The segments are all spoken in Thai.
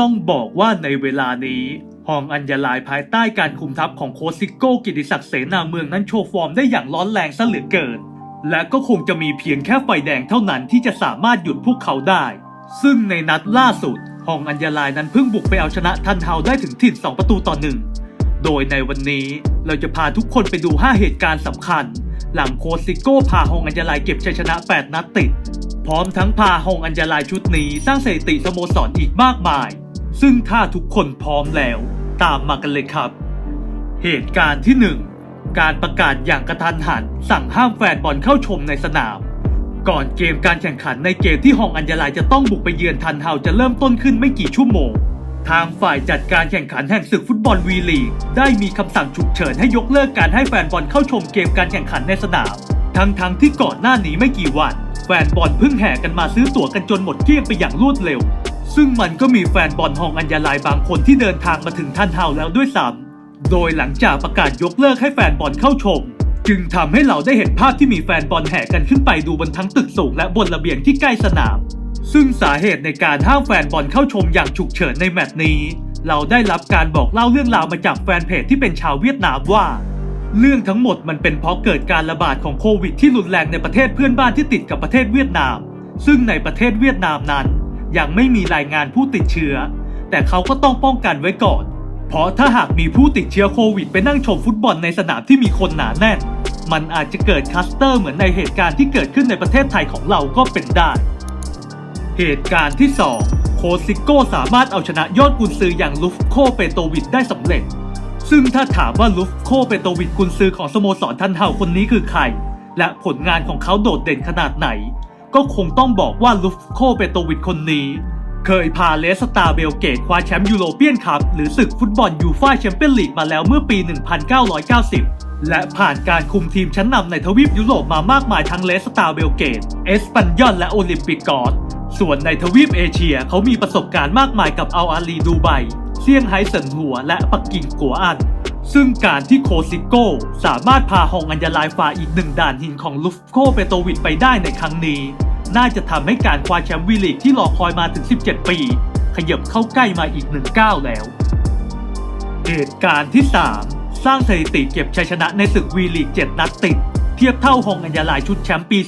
ต้องบอกว่าในเวลานี้ฮองอัญญาลายภายใต้การคุมทัพของโคซิโก้กิติศักดิ์เสนาเมืองนั้นโชว์ฟอร์มได้อย่างร้อนแรงซะเหลือเกิน และก็คงจะมีเพียงแค่ไฟแดงเท่านั้นที่จะสามารถหยุดพวกเขาได้ ซึ่งในนัดล่าสุดฮองอัญญาลายนั้นเพิ่งบุกไปเอาชนะทันเฮาได้ถึงถิ่น 2 ประตูต่อหนึ่งโดยในวันนี้เราจะพาทุกคนไปดู 5 เหตุการณ์สำคัญ หลังโคซิโก้พาฮองอัญญาลายเก็บชัยชนะ 8 นัดติด พร้อมทั้งพาฮองอัญญาลายชุดนี้สร้างสถิติสโมสรอีกมากมาย ซึ่งถ้าทุกคนพร้อมแล้วตามมากันเลยครับ เหตุการณ์ที่ 1 การประกาศอย่างกระทันหันสั่งห้ามแฟนบอลเข้าชมในสนาม ก่อนเกมการแข่งขันในเกมที่ฮองอัญญาลายจะต้องบุกไปเยือนทันเฮาจะเริ่มต้นขึ้นไม่กี่ชั่วโมง ทางฝ่ายจัดการแข่งขันแห่งศึกฟุตบอลวีลีกได้มีคำสั่งฉุกเฉินให้ยกเลิกการให้แฟนบอลเข้าชมเกมการแข่งขันในสนาม ทั้งๆทที่ก่อนหน้านี้ไม่กี่วันแฟนบอลเพิ่งแห่กันมาซื้อตั๋วกันจนหมดเกลี้ยงไปอย่างรวดเร็ว ซึ่งมันก็มีแฟนบอลฮองอัญญาลายบางคนที่เดินทางมาถึงทันเฮาแล้วด้วยซ้ำโดยหลังจากประกาศยกเลิกให้แฟนบอลเข้าชม จึงทำให้เราได้เห็นภาพที่มีแฟนบอลแห่กันขึ้นไปดูบนทั้งตึกสูงและบนระเบียงที่ใกล้สนาม ซึ่งสาเหตุในการห้ามแฟนบอลเข้าชมอย่างฉุกเฉินในแมตช์นี้ เราได้รับการบอกเล่าเรื่องราวมาจากแฟนเพจที่เป็นชาวเวียดนามว่าเรื่องทั้งหมดมันเป็นเพราะเกิดการระบาดของโควิดที่รุนแรงในประเทศเพื่อนบ้านที่ติดกับประเทศเวียดนาม ซึ่งในประเทศเวียดนามนั้น ยังไม่มีรายงานผู้ติดเชื้อ แต่เขาก็ต้องป้องกันไว้ก่อน เพราะถ้าหากมีผู้ติดเชื้อโควิดไปนั่งชมฟุตบอลในสนามที่มีคนหนาแน่น มันอาจจะเกิดคัสเตอร์เหมือนในเหตุการณ์ที่เกิดขึ้นในประเทศไทยของเราก็เป็นได้ เหตุการณ์ที่ 2 โคซิโก้สามารถเอาชนะยอดกุนซืออย่างลุฟโคเปโตวิดได้สำเร็จ ซึ่งถ้าถามว่าลุฟโคเปโตวิดกุนซือของสโมสรทันเฮาคนนี้คือใคร และผลงานของเขาโดดเด่นขนาดไหน ก็คงต้องบอกว่าลุฟโคเปโตวิดคนนี้ เคยพาเลสตาร์เบลเกตคว้าแชมป์ยูโรเปียนคัพหรือศึกฟุตบอลยูฟ่าแชมเปี้ยนลีกมาแล้วเมื่อปี 1990 และผ่านการคุมทีมชั้นนำในทวีปยุโรปมามากมายทั้งเลสตาร์เบลเกต เอสปันยอนและโอลิมปิกกอสส่วนในทวีปเอเชียเขามีประสบการณ์มากมายกับอัลอาลีดูไบเซี่ยงไฮ้เซินหัวและปักกิ่งกัวอัน ซึ่งการที่โคซิโก้สามารถพาฮองอัญญาลายฝ่าอีกหนึ่งด่านหินของลูฟโคเปโตวิดไปได้ในครั้งนี้ น่าจะทำให้การคว้าแชมป์วีลีกที่รอคอยมาถึง 17 ปี ขยับเข้าใกล้มาอีกหนึ่งก้าวแล้ว เหตุการณ์ที่ 3 สร้างสถิติเก็บชัยชนะในศึกวีลีก 7 นัดติด เทียบเท่าฮองอัญญาลายชุดแชมป์ปี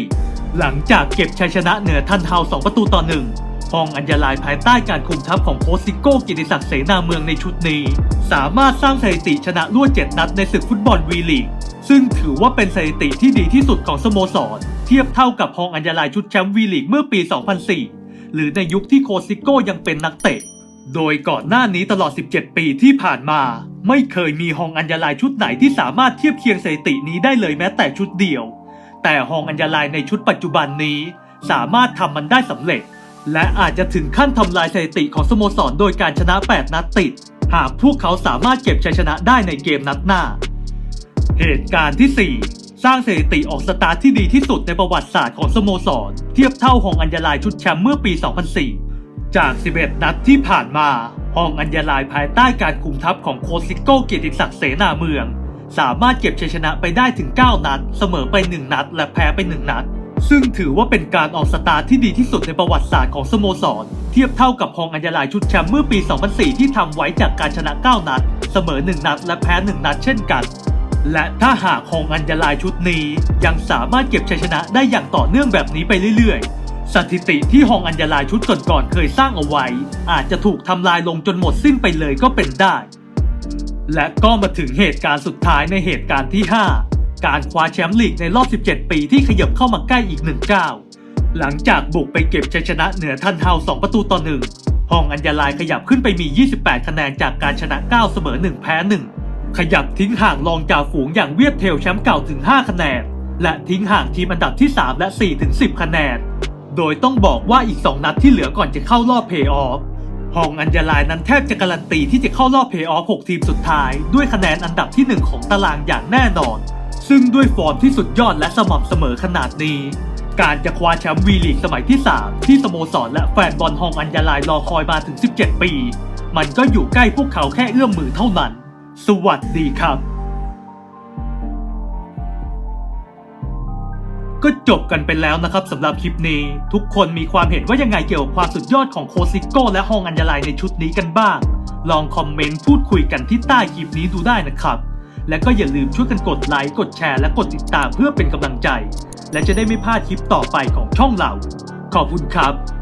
2004 หลังจากเก็บชัยชนะเหนือทันเฮา2ประตูต่อ1 ข้องอัญญลายภายใต้การคุมทัพของโคสิโก้กิติศักดิ์เสนาเมืองในชุดนี้ สามารถสร้างสถิติชนะรวด 7 นัดในศึกฟุตบอลวีลีก ซึ่งถือว่าเป็นสถิติที่ดีที่สุดของสโมสร เทียบเท่ากับฮองอัญญลายชุดแชมป์วีลีกเมื่อปี 2004 หรือในยุคที่โคซิโก้ยังเป็นนักเตะ โดยก่อนหน้านี้ตลอด 17 ปีที่ผ่านมา ไม่เคยมีฮองอัญญลายชุดไหนที่สามารถเทียบเคียงสถิตินี้ได้เลยแม้แต่ชุดเดียว แต่ฮองอัญญลายในชุดปัจจุบันนี้ สามารถทำมันได้สำเร็จ และอาจจะถึงขั้นทำลายสถิติของสโมสรโดยการชนะ 8 นัดติด หากพวกเขาสามารถเก็บชัยชนะได้ในเกมนัดหน้า เหตุการณ์ที่ 4 สร้างสถิติออกสตาร์ทที่ดีที่สุดในประวัติศาสตร์ของสโมสร เทียบเท่าฮองอัญญาลายชุดแชมป์เมื่อปี 2004 จาก 11 นัดที่ผ่านมาฮองอัญญาลายภายใต้การคุมทัพของโคซิโก้เกียรติศักดิ์เสนาเมือง สามารถเก็บชัยชนะไปได้ถึง 9 นัด เสมอไป 1 นัด และแพ้ไป 1 นัด ซึ่งถือว่าเป็นการออกสตาร์ทที่ดีที่สุดในประวัติศาสตร์ของสโมสร เทียบเท่ากับฮองอัญญาลายชุดแชมป์เมื่อปี 2004 ที่ทำไว้จากการชนะ 9 นัด เสมอ 1 นัด และแพ้ 1 นัดเช่นกัน และถ้าหากฮองอัญญาลายชุดนี้ ยังสามารถเก็บชัยชนะได้อย่างต่อเนื่องแบบนี้ไปเรื่อยๆ สถิติที่ฮองอัญญาลายชุดก่อนๆเคยสร้างเอาไว้ อาจจะถูกทำลายลงจนหมดสิ้นไปเลยก็เป็นได้ และก็มาถึงเหตุการณ์สุดท้ายในเหตุการณ์ที่ 5 การคว้าแชมป์ลีกในรอบ 17 ปีที่ขยับเข้ามาใกล้อีกหนึ่งก้าวหลังจากบุกไปเก็บชัยชนะเหนือทันเฮา2 ประตูต่อหนึ่งฮองอัญญาลายขยับขึ้นไปมี 28 คะแนนจากการชนะ 9 เสมอ 1 แพ้ 1 ขยับทิ้งห่างรองจ่าฝูงอย่างเวียดเทลแชมป์เก่าถึง 5 คะแนน และทิ้งห่างทีมอันดับที่ 3 และ 4 ถึง 10 คะแนน โดยต้องบอกว่าอีก 2 นัดที่เหลือก่อนจะเข้ารอบเพย์ออฟฮองอัญญาลายนั้นแทบจะการันตีที่จะเข้ารอบเพย์ออฟ 6 ทีมสุดท้าย ด้วยคะแนนอันดับที่ 1 ของตารางอย่างแน่นอน ซึ่งด้วยฟอร์มที่สุดยอดและสม่ำเสมอขนาดนี้ การจะคว้าแชมป์วีลีกสมัยที่ 3 ที่สโมสรและแฟนบอลฮองอัญญาลายรอคอยมาถึง 17 ปี มันก็อยู่ใกล้พวกเขาแค่เอื้อมมือเท่านั้น สวัสดีครับก็จบกันไปแล้วนะครับสำหรับคลิปนี้ ทุกคนมีความเห็นว่ายังไงเกี่ยวกับความสุดยอดของโคซิโก้และฮองอัญญาลายในชุดนี้กันบ้าง ลองคอมเมนต์พูดคุยกันที่ใต้คลิปนี้ดูได้นะครับ และก็อย่าลืมช่วยกันกดไลค์ กดแชร์ และกดติดตามเพื่อเป็นกำลังใจ และจะได้ไม่พลาดคลิปต่อไปของช่องเรา ขอบคุณครับ